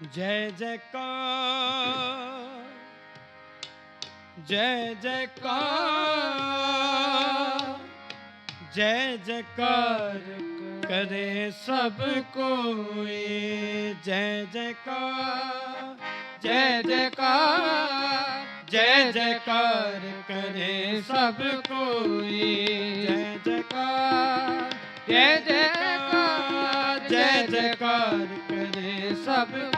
ਜੈ ਜੈਕਾਰ ਜੈ ਜੈਕਾਰ ਜੈ ਜੈਕਾਰ ਕਰੇ ਸਭ ਕੋਈ ਜੈ ਜੈਕਾਰ ਜੈ ਜੈਕਾਰ ਜੈ ਜੈਕਾਰ ਕਰੇ ਸਭ ਕੋਈ ਜੈ ਜੈਕਾਰ ਜੈ ਜੈਕਾਰ ਜੈ ਜੈਕਾਰ ਕਰੇ ਸਭ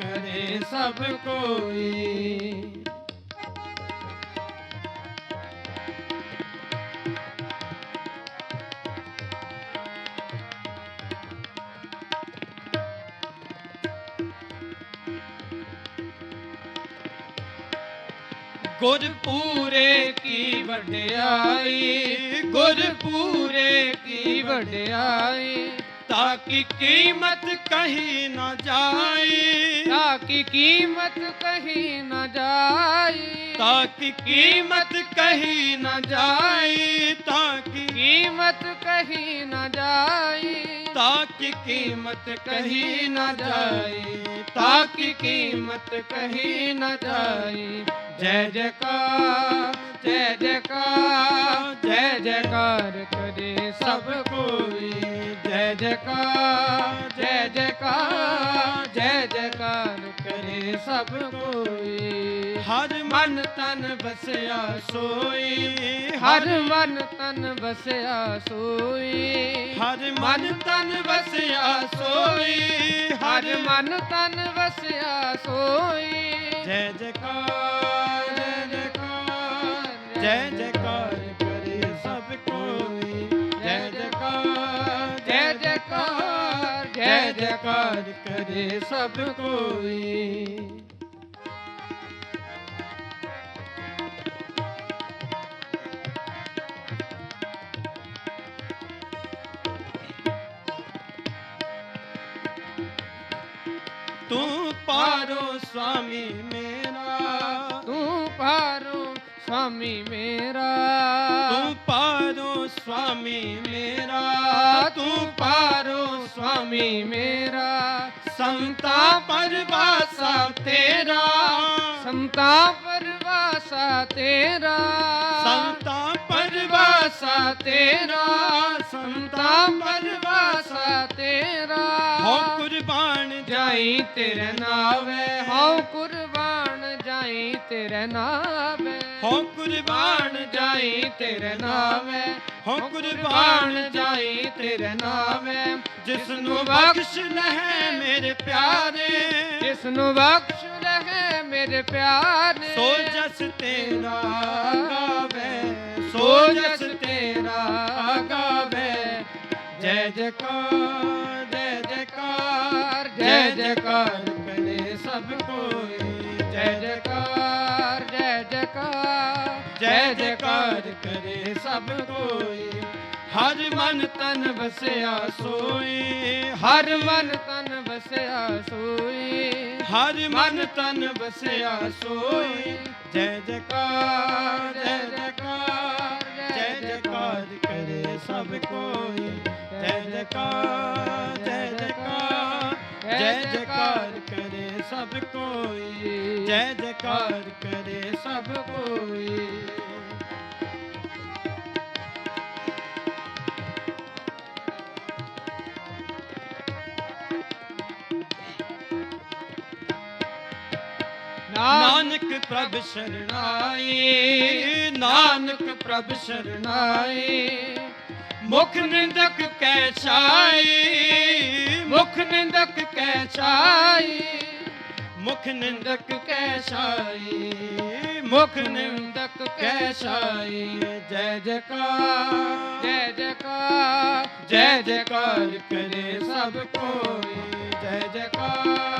ਕਰੇ ਸਭ ਕੋਈ। ਗੁਰਪੂਰੇ ਕੀ ਵਡਿਆਈ ਗੁਰਪੂਰੇ ਕੀ ਵਡਿਆਈ। ਤਾਂ ਕਿ ਕੀਮਤ ਕਹੀ ਨਾ ਜਾਈ ਤਾਂ ਕੀ ਕੀਮਤ ਕਹੀ ਨਾ ਜਾਈ ਤਾਂ ਕਿ ਕੀਮਤ ਕਹੀ ਨਾ ਜਾਈ ਤਾਂ ਕਿ ਕੀਮਤ ਕਹੀ ਨਾ ਜਾਈ ਤਾਂ ਕਿ ਕੀਮਤ ਕਹੀ ਨਾ ਜਾਈ ਤਾਂ ਕਿ ਕੀਮਤ ਕਹੀ ਨਾ ਜਾਈ ਜੈ ਜੈਕਾਰ ਜੈ ਜੈਕਾਰ ਜੈ ਜੈਕਾਰ ਜੈ ਜੈਕਾਰ ਕਰੇ ਸਭ ਕੋਈ। ਹਰ ਮਨ ਤਨ ਵਸਿਆ ਸੋਈ। ਹਰ ਮਨ ਤਨ ਵਸਿਆ ਸੋਈ। ਹਰ ਮਨ ਤਨ ਵਸਿਆ ਸੋਈ। ਹਰ ਮਨ ਤਨ ਵਸਿਆ ਸੋਈ। ਜੈ ਜੈਕਾਰ ਜੈ ਜੈਕਾਰ ਜੈ ਜੈਕਾਰ ਕਰੇ ਸਭ ਕੋਈ। ਜੈਕਾਰ ਜੈ ਜੈਕਾਰ ਕਰੇ ਸਭ ਕੋਈ। ਤੂੰ ਪਾਰੋ ਸੁਆਮੀ ਮੇਰਾ। ਤੂੰ ਪਾਰੋ ਸੁਆਮੀ ਮੇਰਾ। ਸੁਆਮੀ ਮੇਰਾ। ਸੰਤਾ ਪਰਵਾਸਾ ਤੇਰਾ। ਸੰਤਾ ਪਰਵਾਸਾ ਤੇਰਾ। ਸੰਤਾ ਪਰਵਾਸਾ ਤੇਰਾ। ਸੰਤਾ ਪਰਵਾਸਾ ਤੇਰਾ। ਹੋ ਕੁਰਬਾਨ ਜਾਈ ਤੇਰੇ ਨਾਵੇ। ਹਉ ਤੇਰੇ ਨਾਵੇ ਹੋ ਕੁਰਬਾਨ ਜਾਈ ਤੇਰੇ ਨਾਵੇ ਹੋ ਕੁਰਬਾਨ ਜਾਈ ਤੇਰੇ ਨਾਵੇ ਜਿਸ ਨੂੰ ਬਖਸ਼ ਲਹਿ ਮੇਰੇ ਪਿਆਰੇ। ਜਿਸ ਨੂੰ ਬਖਸ਼ ਲਗੇ ਮੇਰੇ ਪਿਆਰੇ। ਸੋ ਜਸ ਤੇਰਾ ਗਾਵੇ। ਸੋ ਜਸ ਤੇਰਾ ਗਾਵੇ। ਜੈ ਜੈਕਾਰ ਜੈ ਜੈਕਾਰ ਜੈ ਜੈਕਾਰ ਕਰੇ ਸਭ ਕੋਈ। ਹਰ ਮਨ ਤਨ ਵਸਿਆ ਸੋਈ। ਹਰ ਮਨ ਤਨ ਵਸਿਆ ਸੋਈ। ਹਰ ਮਨ ਤਨ ਵਸਿਆ ਸੋਈ। ਜੈ ਜਕਾਰ ਜੈ ਜਕਾਰ, ਜੈ ਜੈਕਾਰ ਕਰੇ ਸਭ ਕੋਈ। ਜੈ ਜਕਾਰ ਜੈ ਜਕਾਰ ਜੈ ਜਕਾਰ ਕਰੇ ਸਭ ਕੋਈ। ਜੈ ਜਕਾਰ ਕਰੇ ਸਭ ਕੋਈ। ਨਾਨਕ ਪ੍ਰਭ ਸ਼ਰਣਾਈ ਨਾਨਕ ਪ੍ਰਭ ਸ਼ਰਣਾਈ ਮੁਖ ਨਿੰਦਕ ਕੈ ਛਾਈ ਮੁਖ ਨਿੰਦਕ ਕੈ ਛਾਈ ਮੁਖ ਨਿੰਦਕ ਕੈ ਛਾਈ ਮੁਖ ਨਿੰਦਕ ਕੈ ਛਾਈ ਜੈ ਜੈਕਾਰ ਜੈ ਜੈਕਾਰ ਜੈ ਜੈਕਾਰ ਕਰੇ ਸਭ ਕੋਈ ਜੈ ਜੈਕਾਰ।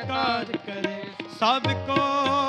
ਜੈਕਾਰ ਕਰੇ। ਸਭ ਕੋ